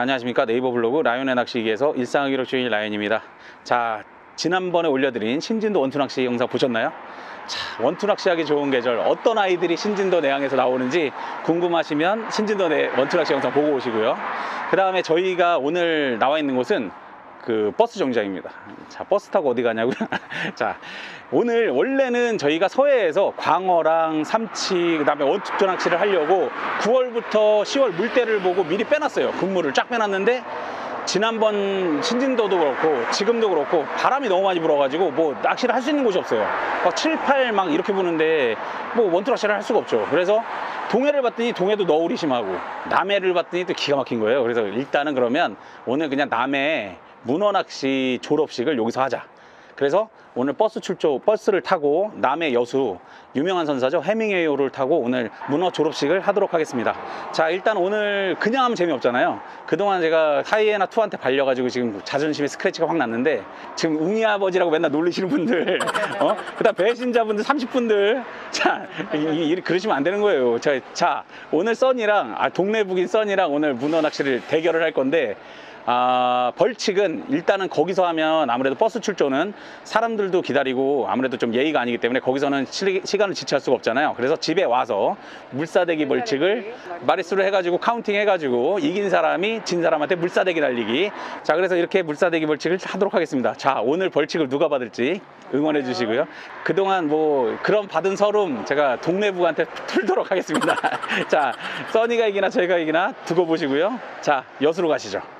네, 안녕하십니까. 네이버 블로그 라이온의 낚시기에서 일상을 기록 중인 라이온입니다. 자 지난번에 올려드린 신진도 원투 낚시 영상 보셨나요? 자 원투 낚시하기 좋은 계절. 어떤 아이들이 신진도 내항에서 나오는지 궁금하시면 신진도 내 원투 낚시 영상 보고 오시고요. 그 다음에 저희가 오늘 나와 있는 곳은 그 버스 정류장입니다. 자, 버스 타고 어디 가냐고요? 자, 오늘 원래는 저희가 서해에서 광어랑 삼치, 그 다음에 원투 낚시를 하려고 9월부터 10월 물때를 보고 미리 빼놨어요. 근무를 쫙 빼놨는데 지난번 신진도도 그렇고 지금도 그렇고 바람이 너무 많이 불어가지고 뭐 낚시를 할 수 있는 곳이 없어요. 막 7, 8 막 이렇게 부는데 뭐 원투 낚시를 할 수가 없죠. 그래서 동해를 봤더니 동해도 너울이 심하고 남해를 봤더니 또 기가 막힌 거예요. 그래서 일단은 그러면 오늘 그냥 남해 문어 낚시 졸업식을 여기서 하자. 그래서 오늘 버스 출조 버스를 타고 남해 여수 유명한 선사죠 해밍웨이호를 타고 오늘 문어 졸업식을 하도록 하겠습니다. 자 일단 오늘 그냥 하면 재미없잖아요. 그동안 제가 하이에나 투한테 발려가지고 지금 자존심에 스크래치가 확 났는데 지금 웅이 아버지라고 맨날 놀리시는 분들, 어 그다음 배신자분들 30분들 자 이, 이, 그러시면 안 되는 거예요. 자, 자 오늘 써니랑 아, 동네 북인 써니랑 오늘 문어 낚시를 대결을 할 건데. 아, 벌칙은 일단은 거기서 하면 아무래도 버스 출조는 사람들도 기다리고 아무래도 좀 예의가 아니기 때문에 거기서는 시, 시간을 지체할 수가 없잖아요. 그래서 집에 와서 물사대기 벌칙을 마리수를 해가지고 카운팅 해가지고 이긴 사람이 진 사람한테 물사대기 날리기. 자, 그래서 이렇게 물사대기 벌칙을 하도록 하겠습니다. 자, 오늘 벌칙을 누가 받을지 응원해 주시고요. 그동안 뭐 그런 받은 서름 제가 동네부한테 풀도록 하겠습니다. 자, 써니가 이기나 저희가 이기나 두고 보시고요. 자, 여수로 가시죠.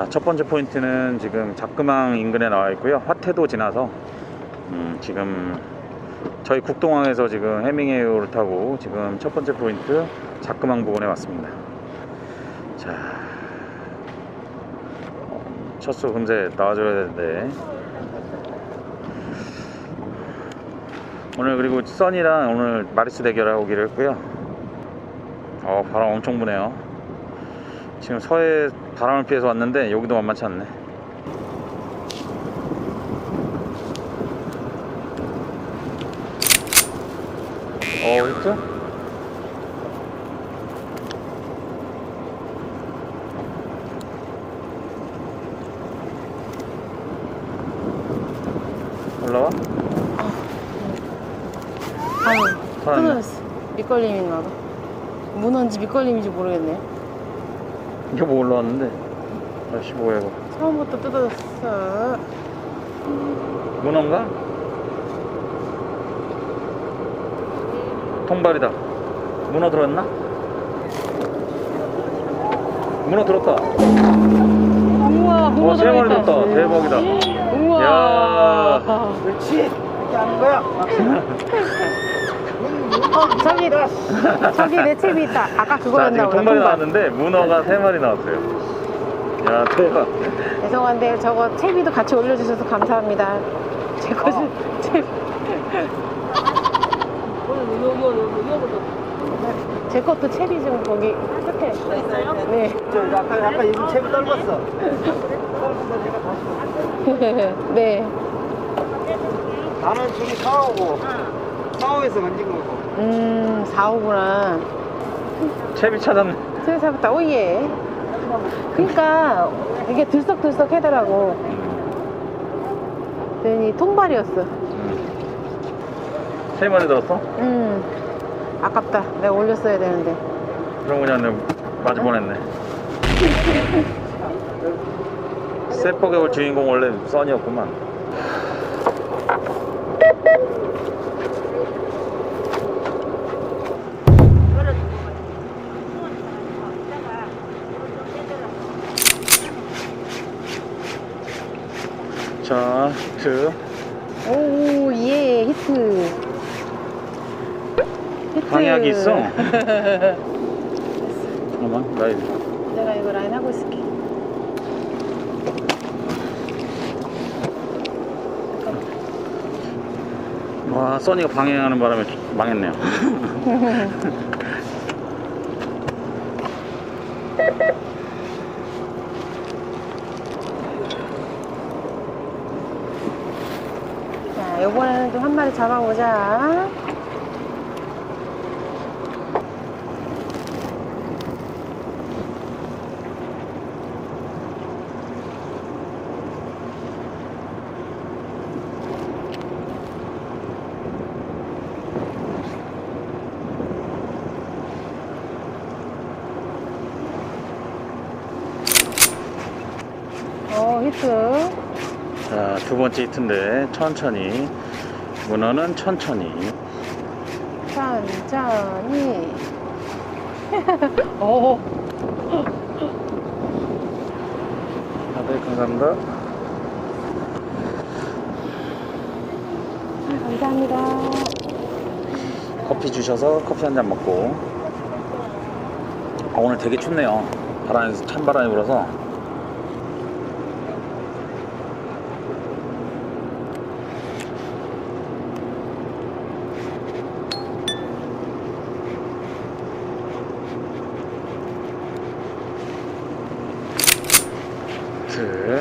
자, 첫 번째 포인트는 지금 작금항 인근에 나와 있고요. 화태도 지나서 음, 지금 저희 국동항에서 지금 해밍웨이를 타고 지금 첫 번째 포인트 작금항 부근에 왔습니다. 자, 어, 첫수 금세 나와줘야 되는데 오늘 그리고 써니랑 오늘 마리스 대결하고 오기로 했고요. 어, 바람 엄청 부네요. 지금 서해 바람을 피해서 왔는데 여기도 만만치 않네. 어, 히트? 올라와? 살았네. 끊어졌어. 밑걸림이 있나 봐. 문어인지 밑걸림인지 모르겠네. 이게 뭐 올라왔는데? 다시 뭐야 이거? 처음부터 뜯어졌어. 문어인가? 통발이다. 문어 들었나? 문어 들었다. 우와, 문어 어, 세 마리 들어있다. 들었다. 대박이다. 우와. 야. 그렇지 이렇게 하는 거야 어, 저기, 저기 내 칩이 있다. 아까 자, 그거였나 지금 보다. 통발이 통발. 나왔는데 문어가 세 마리 나왔어요. 야, 대박. 죄송한데 저거 채비도 같이 올려주셔서 감사합니다. 제 어. 채비. 제 것도 채비 좀 거기 끝에 있어요? 네. 저 아까 아까 이분 채비 떨궜어 떨궜어 내가 다시 네. 나는 저기 사오고 사오에서 건진 거고 음, 4호구나. 채비 찾았네. 세상부터 오예. 그러니까 이게 들썩들썩 하더라고. 괜히 통발이었어. 세 마리 들었어? 음, 아깝다. 내가 올렸어야 되는데. 그럼 그냥 내가 맞을 뻔했네. 세포개 올 주인공 원래 써니였구만. 자, 히트. 오, 예, 히트. 히트. 방약이 있어. 잠깐만 나 이거 내가 이거 라인 하고 있을게. 와 써니가 방해하는 바람에 망했네요 요번에는 좀 한 마리 잡아보자. 어, 히트. 자 두 번째 히트인데 천천히. 문어는 천천히. 천천히. 오, 다들 감사합니다. 감사합니다. 커피 주셔서 커피 한 잔 먹고. 아, 오늘 되게 춥네요. 바람이 찬바람이 불어서 히트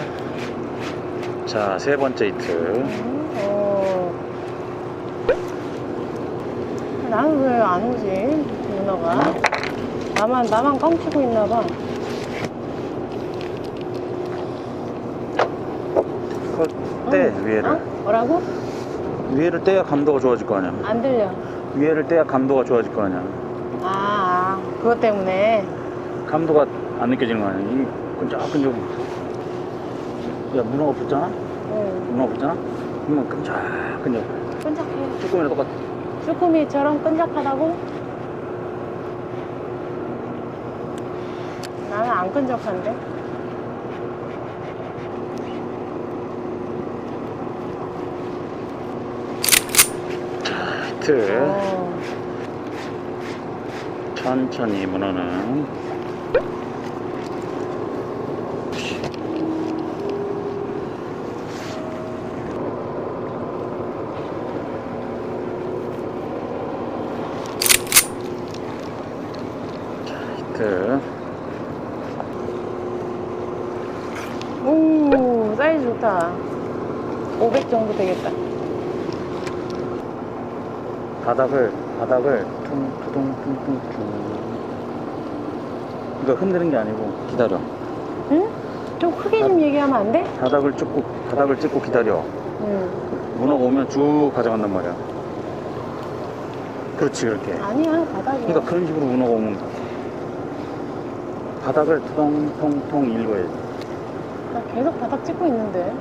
자 세 번째 히트 음, 어. 나는 왜 안 오지? 문어가. 나만, 나만 깜치고 있나 봐. 그걸 떼 응. 위에를 어? 뭐라고? 위에를 떼야 감도가 좋아질 거 아니야 안 들려. 위에를 떼야 감도가 좋아질 거 아니야 아, 아, 그것 때문에. 감도가 안 느껴지는 거 아니야 이 끈적끈적 야 문어가 붙잖아 응. 문어가 붙잖아 그러면 끈적끈적 끈적해. 쭈꾸미랑 똑같아 쭈꾸미처럼 끈적하다고? 나는 안 끈적한데? 히트 어. 천천히 문어는 자, 히트 오, 사이즈 좋다. 500 정도 되겠다. 바닥을 바닥을 퉁퉁퉁퉁퉁 이거 흔드는 게 아니고 기다려 응? 좀 크게 좀 얘기하면 안 돼? 바닥을 찍고 바닥을 찍고 기다려 응. 문어가 오면 쭉 가져간단 말이야 그렇지 그렇게 아니야, 바닥이야. 그러니까 그런 식으로 문어가 오면 바닥을 통통통 일궈야지 나 계속 바닥 찍고 있는데.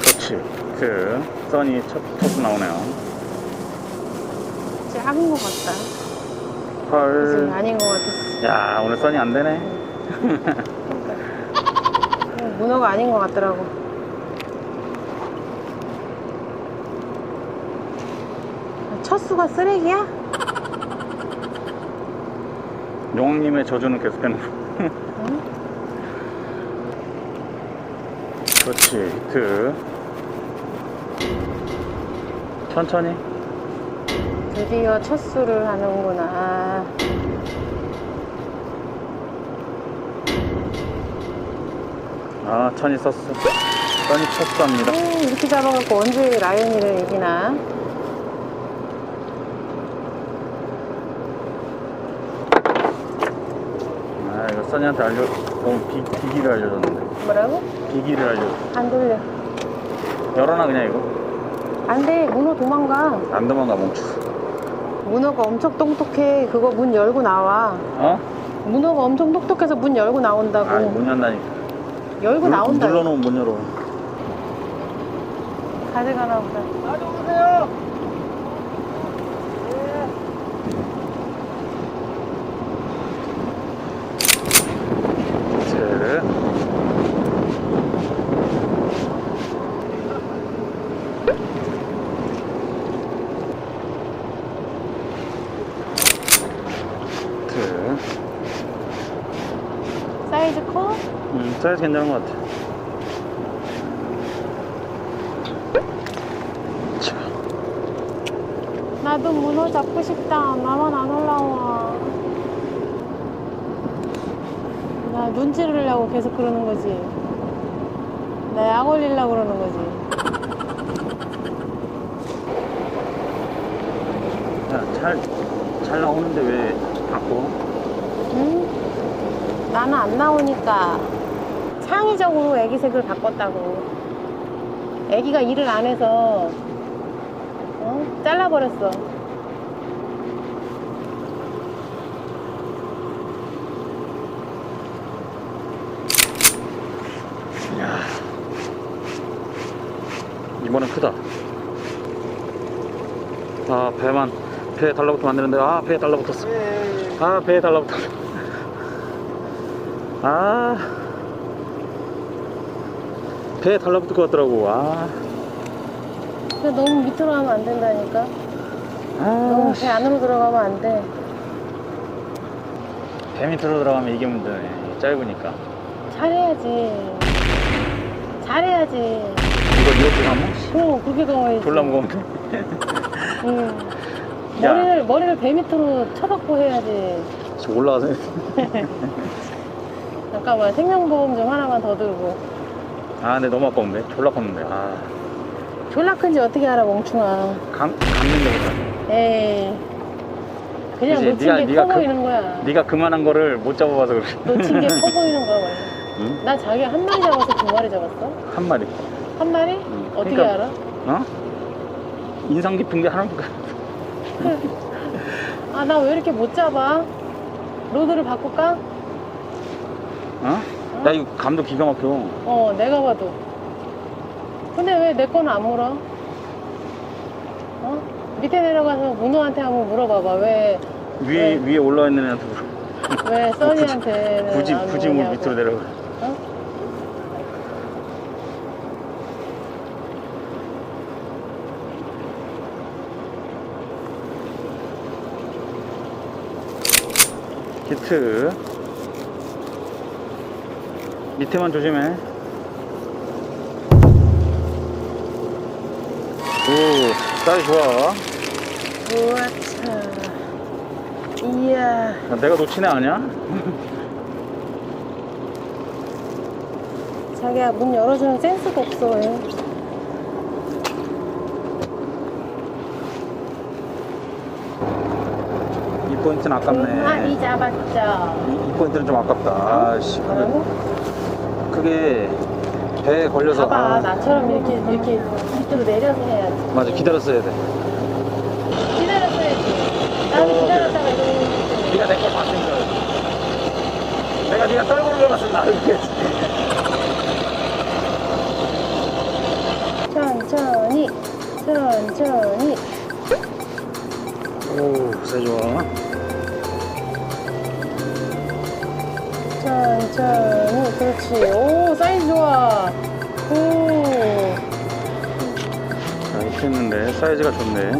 그렇지 그 써니 첫 토스 나오네요 작은 것 같다. 지금 헐 아닌 것 같았어. 야 오늘 써니 안 되네 그러니까. 문어가 아닌 것 같더라고. 첫 수가 쓰레기야? 용왕님의 저주는 계속되는 거 응? 그렇지 히트 천천히 드디어 첫 수를 하는구나. 아 천이 썼어 써니 첫수합니다 오, 이렇게 잡아갖고 언제 라이언이를 이기나? 아 이거 써니한테 알려 너무 비, 비기를 알려줬는데 뭐라고? 비기를 알려 안 들려. 열어놔 그냥 이거 안 돼, 문어 도망가. 안 도망가 멈췄어 문어가 엄청 똑똑해. 그거 문 열고 나와. 어? 문어가 엄청 똑똑해서 문 열고 나온다고. 아못 연다니까 열고 눌- 나온다. 눌러놓으면 못 열어 가져가나 보다. 가져오세요. 셋 그, 사이즈 커? 음, 사이즈 괜찮은 것 같아. 자, 나도 문어 잡고 싶다. 나만 안 올라와. 나 눈치르려고 계속 그러는 거지. 나 약 올리려고 그러는 거지. 야, 잘, 잘 나오는데 왜 바꿔? 응? 나는 안 나오니까 창의적으로 애기색을 바꿨다고. 애기가 일을 안 해서 어? 잘라버렸어. 야 이번엔 크다. 아, 배만, 배에 달라붙으면 안 되는데, 아, 배에 달라붙었어. 아, 배에 달라붙었어. 아, 배에 달라붙을 것 같더라고. 아, 근데 너무 밑으로 하면 안 된다니까. 너무 아, 배 안으로 들어가면 안 돼. 배 밑으로 들어가면 이게 문제네. 짧으니까. 잘해야지. 잘해야지. 이거 이렇게 가면 그럼 그렇게 가야지. 졸라 무거운데. 응. 야. 머리를 머리를 배 밑으로 쳐박고 해야지. 저 올라가서. 잠깐만 생명보험 좀 하나만 더 들고. 아, 근데 너무 아까운데. 졸라 컸는데. 아, 졸라 큰지 어떻게 알아 멍충아. 감, 감는 거 에이. 그냥 그지? 놓친 네가- 게 네가 커 그- 보이는 거야. 네가 그만한 거를 못 잡아봐서 그래. 놓친 게 커 보이는 거야 원래. 응? 나 자기 한 마리 잡아서 두 마리 잡았어? 한 마리. 한 마리? 응. 어떻게 그러니까- 알아? 어? 인상 깊은 게 하나도 없 아 나 왜 이렇게 못 잡아? 로드를 바꿀까? 어? 야, 이거 감도 기가 막혀. 어 내가 봐도. 근데 왜 내 거는 안 물어? 어? 밑에 내려가서 문호한테 한번 물어봐봐. 왜, 위에, 네. 위에 올라와 있는 애한테 물어. 왜 써니한테는 굳이, 안 굳이 물. 밑으로 내려가. 어? 히트. 밑에만 조심해. 오, 사이 좋아. 우와차. 이야. 야, 내가 놓친 애 아니야? 자기야 문 열어주는 센스가 없어 왜? 이 포인트는 아깝네. 많이 잡았죠. 이, 이 포인트는 좀 아깝다. 아씨, 뭐라고? 그게 배에 걸려서. 봐봐 아, 나처럼 이렇게 이렇게 밑으로 내려서 해야지. 맞아, 기다렸어야 돼. 기다렸어야지. 나는 어, 기다렸다가 이러고 네가 내걸 봤으니까. 내가 네가 떨고 올라갔으면 나를 이겼지. 천천히 천천히 오, 세 좋아. 천천히 그렇지. 했는데 사이즈가 좋네.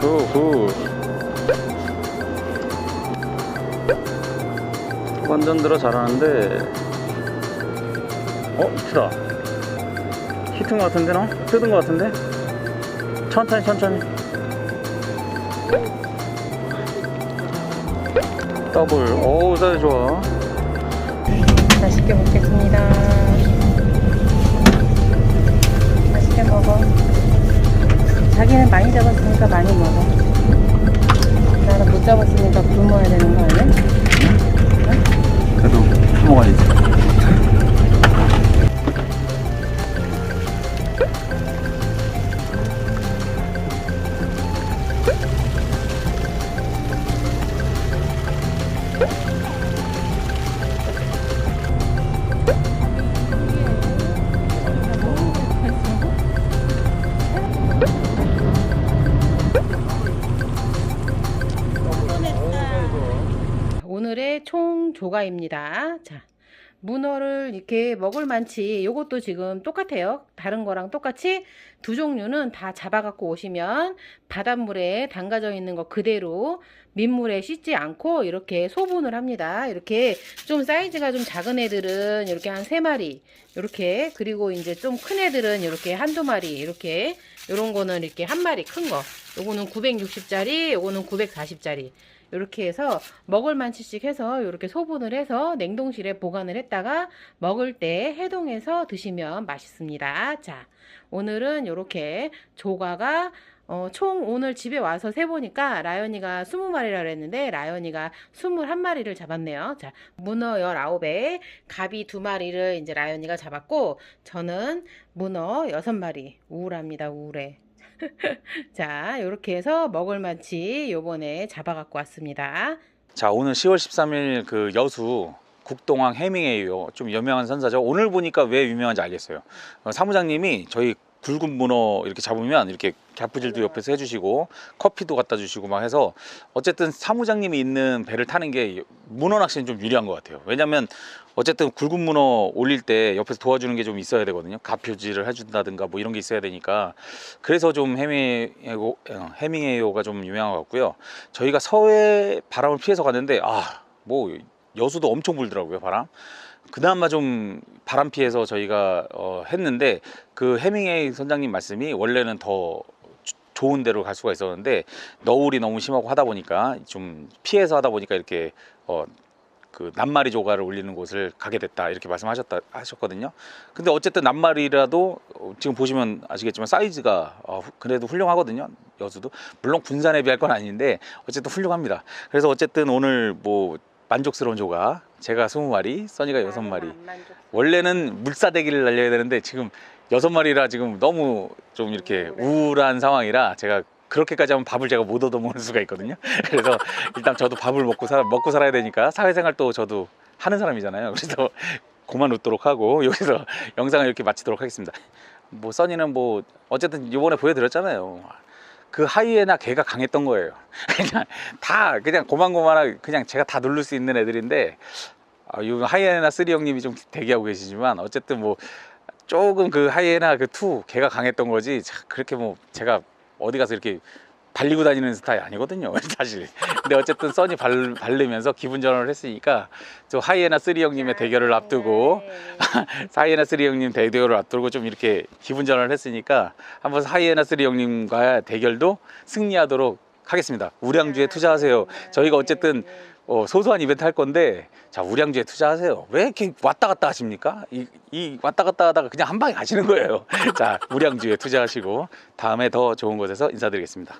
굿, 굿. 완전 들어 잘하는데. 어, 히트다. 히트인 것 같은데, 너? 뜯은 것 같은데? 천천히, 천천히. 더블. 오, 사이즈 좋아. 맛있게 먹겠습니다. 맛있게 먹어. 자기는 많이 잡았으니까 많이 먹어. 나는 못 잡았으니까 굶어야 되는 거 아니야? 그래도 먹어야지. 조가입니다. 자, 문어를 이렇게 먹을 만치 요것도 지금 똑같아요. 다른 거랑 똑같이 두 종류는 다 잡아갖고 오시면 바닷물에 담가져 있는 거 그대로 민물에 씻지 않고 이렇게 소분을 합니다. 이렇게 좀 사이즈가 좀 작은 애들은 이렇게 한 세 마리 이렇게 그리고 이제 좀 큰 애들은 이렇게 한두 마리 이렇게 요런 거는 이렇게 한 마리 큰 거. 요거는 960짜리, 요거는 940짜리. 이렇게 해서 먹을 만치씩 해서 이렇게 소분을 해서 냉동실에 보관을 했다가 먹을 때 해동해서 드시면 맛있습니다. 자, 오늘은 이렇게 조가가 어, 총 오늘 집에 와서 세보니까 라연이가 20마리라 그랬는데 라연이가 21마리를 잡았네요. 자, 문어 19에 가비 2마리를 이제 라연이가 잡았고 저는 문어 6마리 우울합니다. 우울해. 자, 이렇게 해서 먹을 만치 요번에 잡아 갖고 왔습니다. 자 오늘 10월 13일 그 여수 국동항 해밍웨이요. 좀 유명한 선사죠. 오늘 보니까 왜 유명한지 알겠어요. 어, 사무장님이 저희 굵은 문어 이렇게 잡으면 이렇게 갸프질도 옆에서 해주시고 커피도 갖다 주시고 막 해서 어쨌든 사무장님이 있는 배를 타는 게 문어 낚시는 좀 유리한 것 같아요. 왜냐면 어쨌든 굵은 문어 올릴 때 옆에서 도와주는 게 좀 있어야 되거든요. 가표질을 해준다든가 뭐 이런 게 있어야 되니까. 그래서 좀 해밍웨이고 어, 해밍웨이가 좀 유명한 것 같고요. 저희가 서해 바람을 피해서 갔는데 아 뭐 여수도 엄청 불더라고요 바람 그나마 좀 바람 피해서 저희가 어, 했는데 그 해밍웨이 선장님 말씀이 원래는 더 조- 좋은 데로 갈 수가 있었는데 너울이 너무 심하고 하다 보니까 좀 피해서 하다 보니까 이렇게 어, 그 낱마리 조가를 올리는 곳을 가게 됐다 이렇게 말씀하셨다 하셨거든요. 근데 어쨌든 낱마리라도 어, 지금 보시면 아시겠지만 사이즈가 어, 후- 그래도 훌륭하거든요. 여수도 물론 군산에 비할 건 아닌데 어쨌든 훌륭합니다. 그래서 어쨌든 오늘 뭐 만족스러운 조가 제가 20마리, 써니가 6마리. 원래는 물사대기를 날려야 되는데 지금 여섯 마리라 지금 너무 좀 이렇게 우울한 상황이라 제가 그렇게까지 하면 밥을 제가 못 얻어 먹을 수가 있거든요. 그래서 일단 저도 밥을 먹고 살 먹고 살아야 되니까 사회생활 또 저도 하는 사람이잖아요. 그래서 그만 웃도록 하고 여기서 영상을 이렇게 마치도록 하겠습니다. 뭐 써니는 뭐 어쨌든 이번에 보여드렸잖아요. 그 하이에나 개가 강했던 거예요. 그냥 다 그냥 고만고만하게 그냥 제가 다 누를 수 있는 애들인데 아, 이 하이에나 쓰리 형님이 좀 대기하고 계시지만 어쨌든 뭐 조금 그 하이에나 그2 걔가 강했던 거지 자, 그렇게 뭐 제가 어디 가서 이렇게 발리고 다니는 스타일 아니거든요 사실. 근데 어쨌든 써니 발, 바르면서 기분 전환을 했으니까 저 하이에나 쓰리 형님의 대결을 앞두고 하이에나 쓰리 형님 대결을 앞두고 좀 이렇게 기분 전환을 했으니까 한번 하이에나 쓰리 형님과 대결도 승리하도록 하겠습니다. 우량주에 투자하세요. 저희가 어쨌든 어, 소소한 이벤트 할 건데 자 우량주에 투자하세요. 왜 이렇게 왔다 갔다 하십니까? 이, 이 왔다 갔다 하다가 그냥 한 방에 가시는 거예요. 자 우량주에 투자하시고 다음에 더 좋은 곳에서 인사드리겠습니다